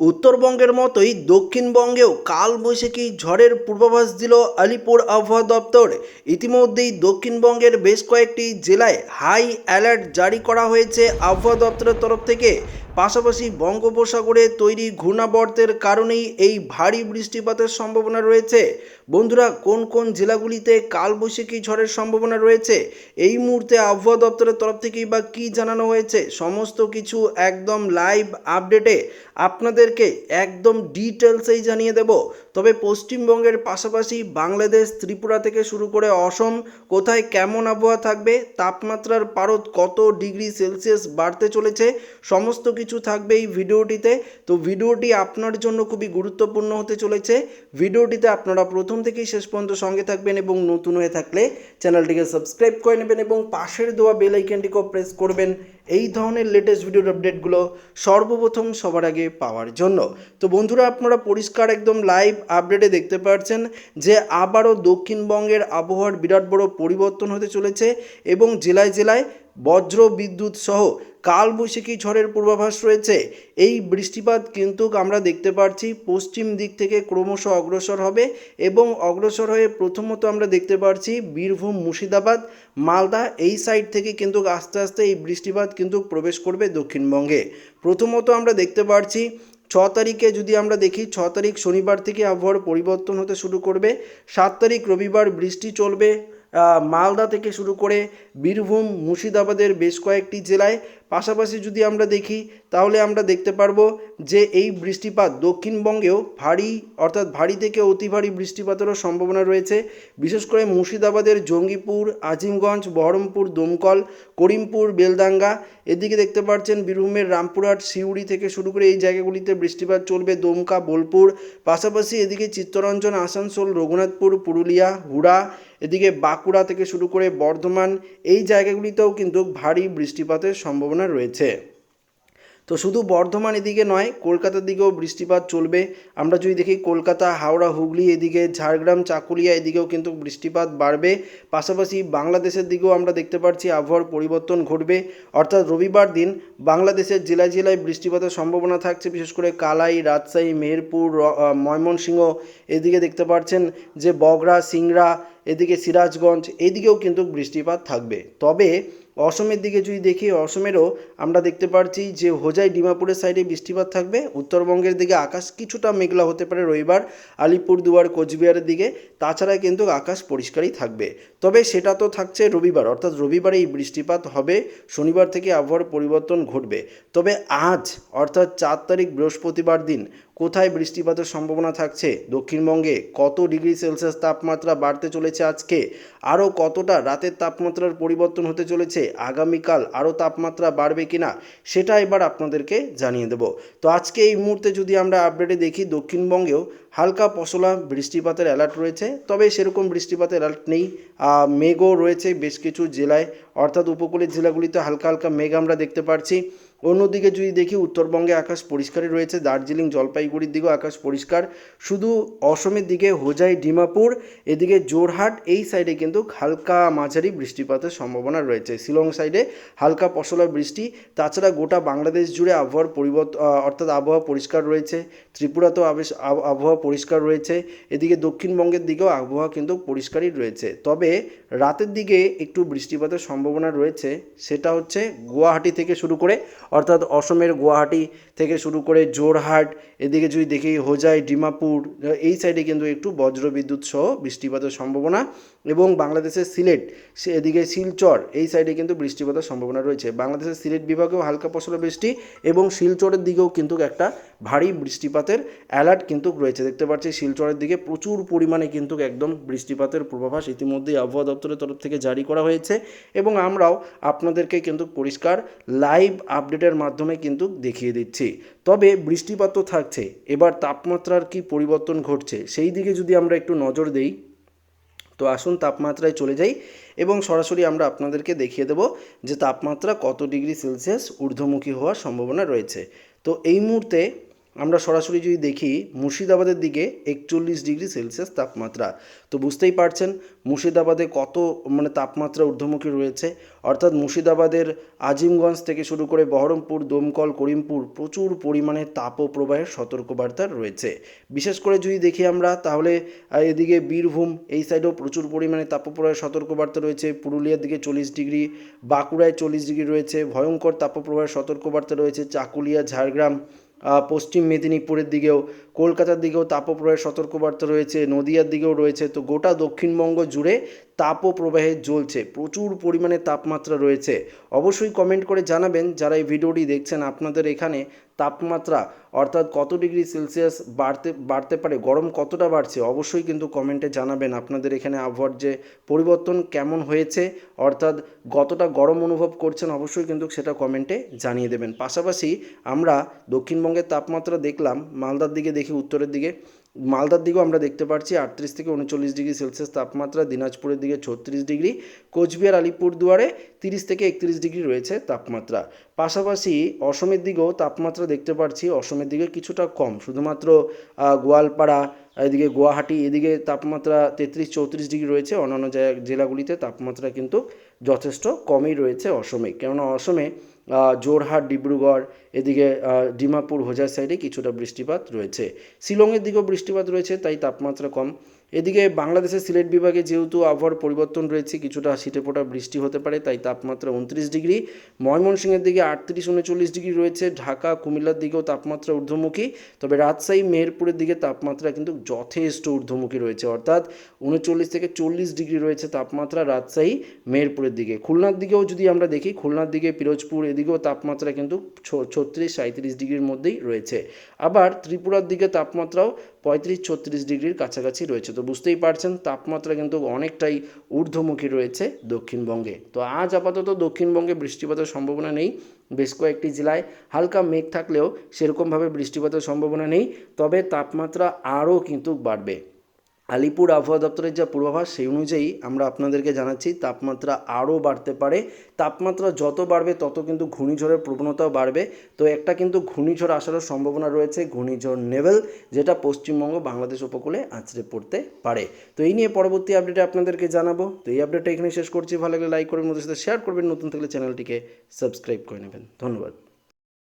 উত্তরবঙ্গের মতোই দক্ষিণবঙ্গেও কালবৈশাখী ঝড়ের পূর্বাভাস দিল আলিপুর আবহাওয়া দপ্তর। ইতিমধ্যেই দক্ষিণবঙ্গের বেশ কয়েকটি জেলায় হাই অ্যালার্ট জারি করা হয়েছে আবহাওয়া দপ্তরের তরফ থেকে। পাশাপাশি বঙ্গোপসাগরে তৈরি ঘূর্ণাবর্তের কারণেই এই ভারী বৃষ্টিপাতের সম্ভাবনা রয়েছে। বন্ধুরা, কোন কোন জেলাগুলিতে কালবৈশাখী ঝড়ের সম্ভাবনা রয়েছে? এই মুহূর্তে আবহাওয়া দপ্তরের তরফ থেকেই বা কী জানানো হয়েছে? সমস্ত কিছু একদম লাইভ আপডেটে আপনাদেরকে একদম ডিটেলসেই জানিয়ে দেব। তবে পশ্চিমবঙ্গের পাশাপাশি বাংলাদেশ, ত্রিপুরা থেকে শুরু করে অসম, কোথায় কেমন আবহাওয়া থাকবে? তাপমাত্রার পারদ কত ডিগ্রি সেলসিয়াস বাড়তে চলেছে? সমস্ত কিছু থাকবে এই ভিডিওটিতে। তো ভিডিওটি আপনার জন্য খুবই গুরুত্বপূর্ণ হতে চলেছে। ভিডিওটিতে আপনারা প্রথম থেকেই শেষ পর্যন্ত সঙ্গে থাকবেন এবং নতুন হয়ে থাকলে চ্যানেলটিকে সাবস্ক্রাইব করে নেবেন এবং পাশের দেওয়া বেল আইকনটিকেও প্রেস করবেন এই ধরনের লেটেস্ট ভিডিওর আপডেটগুলো সর্বপ্রথম সবার আগে পাওয়ার জন্য। তো বন্ধুরা, আপনারা পরিষ্কার একদম লাইভ আপডেটে দেখতে পাচ্ছেন যে আবারও দক্ষিণবঙ্গের আবহাওয়ার বিরাট বড় পরিবর্তন হতে চলেছে এবং জেলায় জেলায় বজ্র বিদ্যুৎ সহ কালবৈশাখী ঝড়ের পূর্বাভাস রয়েছে। এই বৃষ্টিপাত কিন্তু আমরা দেখতে পাচ্ছি পশ্চিম দিক থেকে ক্রমশ অগ্রসর হবে এবং অগ্রসর হয়ে প্রথমত আমরা দেখতে পাচ্ছি বীরভূম, মুর্শিদাবাদ, মালদা এই সাইড থেকে কিন্তু আস্তে আস্তে এই বৃষ্টিপাত কিন্তু প্রবেশ করবে দক্ষিণবঙ্গে। প্রথমত আমরা দেখতে পাচ্ছি ছ তারিখে যদি আমরা দেখি, ছ তারিখ শনিবার থেকে আবহাওয়ার পরিবর্তন হতে শুরু করবে। সাত তারিখ রবিবার বৃষ্টি চলবে। মালদা থেকে শুরু করে বীরভূম, মুর্শিদাবাদের বেশ কয়েকটি জেলায়। পাশাপাশি যদি আমরা দেখি, তাহলে আমরা দেখতে পারব যে এই বৃষ্টিপাত দক্ষিণবঙ্গেও ভারী, অর্থাৎ ভারী থেকে অতি ভারী বৃষ্টিপাতেরও সম্ভাবনা রয়েছে। বিশেষ করে মুর্শিদাবাদের জঙ্গিপুর, আজিমগঞ্জ, বহরমপুর, দমকল, করিমপুর বেলদাঙ্গা এদিকে দেখতে পাচ্ছেন বীরভূমের রামপুরহাট, সিউড়ি থেকে শুরু করে এই জায়গাগুলিতে বৃষ্টিপাত চলবে। দমকা, বোলপুর, পাশাপাশি এদিকে চিত্তরঞ্জন, আসানসোল, রঘুনাথপুর, পুরুলিয়া, হুড়া এদিকে বাঁকুড়া থেকে শুরু করে বর্ধমান এই জায়গাগুলিতেও কিন্তু ভারী বৃষ্টিপাতের সম্ভাবনা রয়েছে। তো শুধু বর্ধমান এদিকে নয়, কলকাতার দিকেও বৃষ্টিপাত চলবে। আমরা যদি দেখি কলকাতা, হাওড়া, হুগলি এদিকে, ঝাড়গ্রাম, চাকুলিয়া এদিকেও কিন্তু বৃষ্টিপাত বাড়বে। পাশাপাশি বাংলাদেশের দিকেও আমরা দেখতে পাচ্ছি আবহাওয়ার পরিবর্তন ঘটবে। অর্থাৎ রবিবার দিন বাংলাদেশের জেলায় জেলায় বৃষ্টিপাতের সম্ভাবনা থাকছে। বিশেষ করে কালাই, রাজশাহী, মেহেরপুর ময়মনসিংহ এদিকে দেখতে পাচ্ছেন যে বগরা সিংড়া, এদিকে সিরাজগঞ্জ, এদিকেও কিন্তু বৃষ্টিপাত থাকবে। তবে অসমের দিকে যদি দেখি, অসমেরও আমরা দেখতে পাচ্ছি যে হোজাই ডিমাপুরের সাইডে বৃষ্টিপাত থাকবে। উত্তরবঙ্গের দিকে আকাশ কিছুটা মেঘলা হতে পারে রবিবার, আলিপুরদুয়ার, কোচবিহারের দিকে। তাছাড়া কিন্তু আকাশ পরিষ্কারই থাকবে। তবে সেটা তো থাকছে রবিবার, অর্থাৎ রবিবারে এই বৃষ্টিপাত হবে। শনিবার থেকে আবহাওয়ার পরিবর্তন ঘটবে। তবে আজ, অর্থাৎ চার তারিখ বৃহস্পতিবার দিন কোথায় বৃষ্টিপাতের সম্ভাবনা থাকছে? দক্ষিণবঙ্গে কত ডিগ্রি সেলসিয়াস তাপমাত্রা বাড়তে চলেছে আজকে? আরও কতটা রাতের তাপমাত্রার পরিবর্তন হতে চলেছে? আগামীকাল আরও তাপমাত্রা বাড়বে কিনা? সেটা এবার আপনাদেরকে জানিয়ে দেব। তো আজকে এই মুহূর্তে যদি আমরা আপডেটে দেখি, দক্ষিণবঙ্গেও হালকা পশলা বৃষ্টিপাতের অ্যালার্ট রয়েছে। তবে সেরকম বৃষ্টিপাতের অ্যালার্ট নেই। মেঘও রয়েছে বেশ কিছু জেলায়। অর্থাৎ উপকূলের জেলাগুলিতে হালকা হালকা মেঘ আমরা দেখতে পাচ্ছি অন্যদিকে যদি দেখি, উত্তরবঙ্গে আকাশ পরিষ্কারই রয়েছে, দার্জিলিং, জলপাইগুড়ির দিকেও আকাশ পরিষ্কার। শুধু অসমের দিকে হোজাই, ডিমাপুর, এদিকে জোরহাট এই সাইডে কিন্তু হালকা মাঝারি বৃষ্টিপাতের সম্ভাবনা রয়েছে। শিলং সাইডে হালকা পশলা বৃষ্টি, তাছাড়া গোটা বাংলাদেশ জুড়ে আবহাওয়ার পরিবর্তন অর্থাৎ আবহাওয়া পরিষ্কার রয়েছে। ত্রিপুরাতেও আবেশ, আব- আবহাওয়া পরিষ্কার রয়েছে। এদিকে দক্ষিণবঙ্গের দিকেও আবহাওয়া কিন্তু পরিষ্কারই রয়েছে। তবে রাতের দিকে একটু বৃষ্টিপাতের সম্ভাবনা রয়েছে, সেটা হচ্ছে গুয়াহাটি থেকে শুরু করে, অর্থাৎ অসমের গুয়াহাটি থেকে শুরু করে জোরহাট এদিকে যদি দেখি হোজাই, ডিমাপুর, এই সাইডে কিন্তু একটু বজ্রবিদ্যুৎ সহ বৃষ্টিপাতের সম্ভাবনা এবং বাংলাদেশের সিলেট এদিকে শিলচর, এই সাইডে কিন্তু বৃষ্টিপাতের সম্ভাবনা রয়েছে। বাংলাদেশের সিলেট বিভাগেও হালকা পশলা বৃষ্টি এবং শিলচরের দিকেও কিন্তু একটা ভারী বৃষ্টিপাতের অ্যালার্ট কিন্তু রয়েছে। দেখতে পাচ্ছি শিলচরের দিকে প্রচুর পরিমাণে কিন্তু একদম বৃষ্টিপাতের পূর্বাভাস ইতিমধ্যেই আবহাওয়া দপ্তরের তরফ থেকে জারি করা হয়েছে এবং আমরাও আপনাদেরকে কিন্তু পরিষ্কার লাইভ আপডেটের মাধ্যমে কিন্তু দেখিয়ে দিচ্ছি। তবে বৃষ্টিপাত তো থাকছে, এবার তাপমাত্রার কি পরিবর্তন ঘটছে সেই দিকে যদি আমরা একটু নজর দেই, তো আসুন তাপমাত্রায় চলে যাই এবং সরাসরি আমরা আপনাদেরকে দেখিয়ে দেব যে তাপমাত্রা কত ডিগ্রি সেলসিয়াস ঊর্ধ্বমুখী হওয়ার সম্ভাবনা রয়েছে। তো এই মুহূর্তে আমরা সরাসরি যদি দেখি, মুর্শিদাবাদের দিকে একচল্লিশ ডিগ্রি সেলসিয়াস তাপমাত্রা। তো বুঝতেই পারছেন মুর্শিদাবাদে কত মানে তাপমাত্রা ঊর্ধ্বমুখী রয়েছে। অর্থাৎ মুর্শিদাবাদের আজিমগঞ্জ থেকে শুরু করে বহরমপুর, দমকল, করিমপুর প্রচুর পরিমাণে তাপপ্রবাহের সতর্কবার্তা রয়েছে। বিশেষ করে যদি দেখি আমরা, তাহলে এদিকে বীরভূম, এই সাইডেও প্রচুর পরিমাণে তাপপ্রবাহের সতর্কবার্তা রয়েছে। পুরুলিয়ার দিকে চল্লিশ ডিগ্রি, বাঁকুড়ায় চল্লিশ ডিগ্রি রয়েছে। ভয়ঙ্কর তাপপ্রবাহের সতর্কবার্তা রয়েছে। চাকুলিয়া, ঝাড়গ্রাম পশ্চিম মেদিনীপুরের দিকেও, কলকাতার দিকেও তাপপ্রবাহের সতর্কবার্তা রয়েছে, নদিয়ার দিকেও রয়েছে। তো গোটা দক্ষিণবঙ্গ জুড়ে তাপপ্রবাহে জ্বলছে, প্রচুর পরিমাণে তাপমাত্রা রয়েছে। অবশ্যই কমেন্ট করে জানাবেন, যারা এই ভিডিওটি দেখছেন, আপনাদের এখানে তাপমাত্রা, অর্থাৎ কত ডিগ্রি সেলসিয়াস বাড়তে বাড়তে পারে, গরম কতটা বাড়ছে, অবশ্যই কিন্তু কমেন্টে জানাবেন আপনাদের এখানে আবহাওয়ার যে পরিবর্তন কেমন হয়েছে, অর্থাৎ কতটা গরম অনুভব করছেন, অবশ্যই কিন্তু সেটা কমেন্টে জানিয়ে দেবেন। পাশাপাশি আমরা দক্ষিণবঙ্গের তাপমাত্রা দেখলাম, মালদার দিকে দেখি, উত্তরের দিকে। মালদার দিকেও আমরা দেখতে পাচ্ছি আটত্রিশ থেকে উনচল্লিশ ডিগ্রি সেলসিয়াস তাপমাত্রা, দিনাজপুরের দিকে ছত্রিশ ডিগ্রি, কোচবিহার, আলিপুরদুয়ারে তিরিশ থেকে একত্রিশ ডিগ্রি রয়েছে তাপমাত্রা। পাশাপাশি অসমের দিকেও তাপমাত্রা দেখতে পাচ্ছি অসমের দিকে কিছুটা কম, শুধুমাত্র গোয়ালপাড়া, এদিকে গুয়াহাটি, এদিকে তাপমাত্রা তেত্রিশ, চৌত্রিশ ডিগ্রি রয়েছে, অন্যান্য জেলাগুলিতে তাপমাত্রা কিন্তু যথেষ্ট কমই রয়েছে অসমে। কেননা অসমে জোরহাট ডিব্রুগড় এদিকে ডিমাপুর হোজার সাইডে কিছুটা বৃষ্টিপাত রয়েছে। শিলংয়ের দিকেও বৃষ্টিপাত রয়েছে, তাই তাপমাত্রা কম। এদিকে, বাংলাদেশের সিলেট বিভাগে যেহেতু আবহাওয়ার পরিবর্তন রয়েছে, কিছুটা শীতে ফোটা বৃষ্টি হতে পারে, তাই তাপমাত্রা উনত্রিশ ডিগ্রি। ময়মনসিংহের দিকে আটত্রিশ, উনচল্লিশ ডিগ্রি রয়েছে। ঢাকা, কুমিল্লার দিকেও তাপমাত্রা ঊর্ধ্বমুখী। তবে রাজশাহী, মেহেরপুরের দিকে তাপমাত্রা কিন্তু যথেষ্ট ঊর্ধ্বমুখী রয়েছে, অর্থাৎ উনচল্লিশ থেকে চল্লিশ ডিগ্রি রয়েছে তাপমাত্রা রাজশাহী, মেহেরপুরের দিকে। খুলনার দিকেও যদি আমরা দেখি, খুলনার দিকে, পিরোজপুর এদিকেও তাপমাত্রা কিন্তু ছত্রিশ সাঁত্রিশ ডিগ্রির মধ্যেই রয়েছে। আবার ত্রিপুরার দিকে তাপমাত্রাও পঁয়ত্রিশ, ছত্রিশ ডিগ্রির কাছাকাছি রয়েছে। তো বুঝতেই পারছেন, তাপমাত্রা কিন্তু অনেকটাই ঊর্ধ্বমুখী রয়েছে দক্ষিণবঙ্গে। তো আজ আপাতত দক্ষিণবঙ্গে বৃষ্টিপাতের সম্ভাবনা নেই, বেশ কয়েকটি জেলায় হালকা মেঘ থাকলেও সেরকমভাবে বৃষ্টিপাতের সম্ভাবনা নেই, তবে তাপমাত্রা আরও কিন্তু বাড়বে। আলিপুর আবহাওয়া দপ্তরের যা পূর্বাভাস, সেই অনুযায়ী আমরা আপনাদেরকে জানাচ্ছি, তাপমাত্রা আরও বাড়তে পারে। তাপমাত্রা যত বাড়বে, তত কিন্তু ঘূর্ণিঝড়ের প্রবণতাও বাড়বে। তো একটা কিন্তু ঘূর্ণিঝড় আসারও সম্ভাবনা রয়েছে, ঘূর্ণিঝড় নেভেল, যেটা পশ্চিমবঙ্গ, বাংলাদেশ উপকূলে আছড়ে পড়তে পারে। তো এই নিয়ে পরবর্তী আপডেটে আপনাদেরকে জানাব। তো এই আপডেটটা এখানে শেষ করছি। ভালো লাগলে লাইক করবেন মধ্যে সাথে শেয়ার করবেন। নতুন থাকলে চ্যানেলটিকে সাবস্ক্রাইব করে নেবেন। ধন্যবাদ।